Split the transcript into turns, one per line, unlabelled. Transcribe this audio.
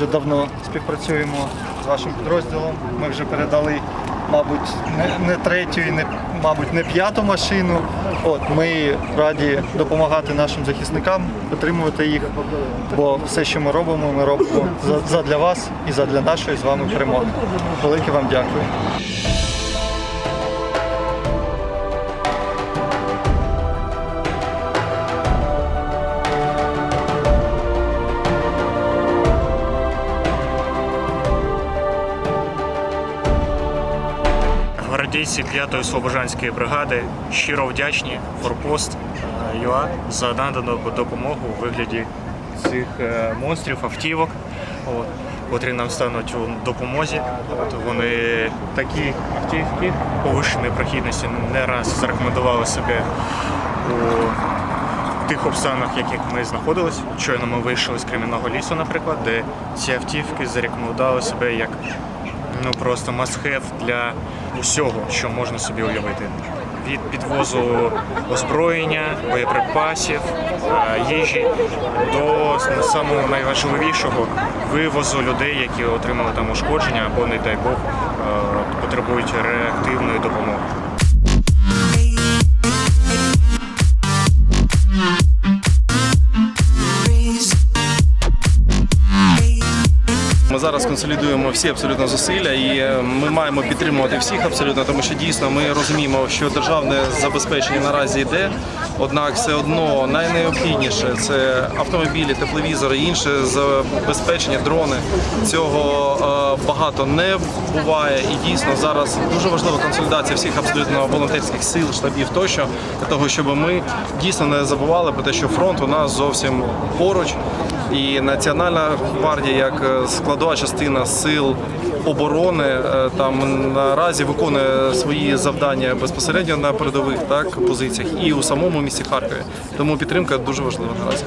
Вже давно співпрацюємо з вашим підрозділом. Ми вже передали, мабуть, не, не третю і не, мабуть, не п'яту машину. От ми раді допомагати нашим захисникам, підтримувати їх. Бо все, що ми робимо, ми робимо за- задля вас і задля нашої з вами перемоги. Велике вам дякую.
Гвардійці 5-ї Слобожанської бригади щиро вдячні Форпост е, ЮА за надану допомогу у вигляді цих е, монстрів, автівок, от, котрі нам стануть у допомозі. От, вони такі автівки повищеної прохідності не раз зарекомендували себе у тих обставинах, в яких ми знаходились. Щойно ми вийшли з Кремінного лісу, наприклад, де ці автівки зарекомендували себе як ну просто must-have для усього, що можна собі уявити. Від підвозу озброєння, боєприпасів, е, їжі до самого найважливішого вивозу людей, які отримали там ушкодження або, не дай Бог, е, потребують реактивної допомоги.
Ми зараз консолідуємо всі абсолютно зусилля, і е, ми маємо підтримувати всіх абсолютно, тому що дійсно ми розуміємо, що державне забезпечення наразі йде. Однак все одно найнеобхідніше це автомобілі, тепловізори, інше забезпечення, дрони. Цього е, багато не буває, і дійсно зараз дуже важлива консолідація всіх абсолютно волонтерських сил, штабів тощо для того, щоб ми дійсно не забували про те, що фронт у нас зовсім поруч. І Національна гвардія, як е, складова частина сил оборони, е, там наразі виконує свої завдання безпосередньо на передових так позиціях і у самому місті Харкові. Тому підтримка дуже важлива наразі.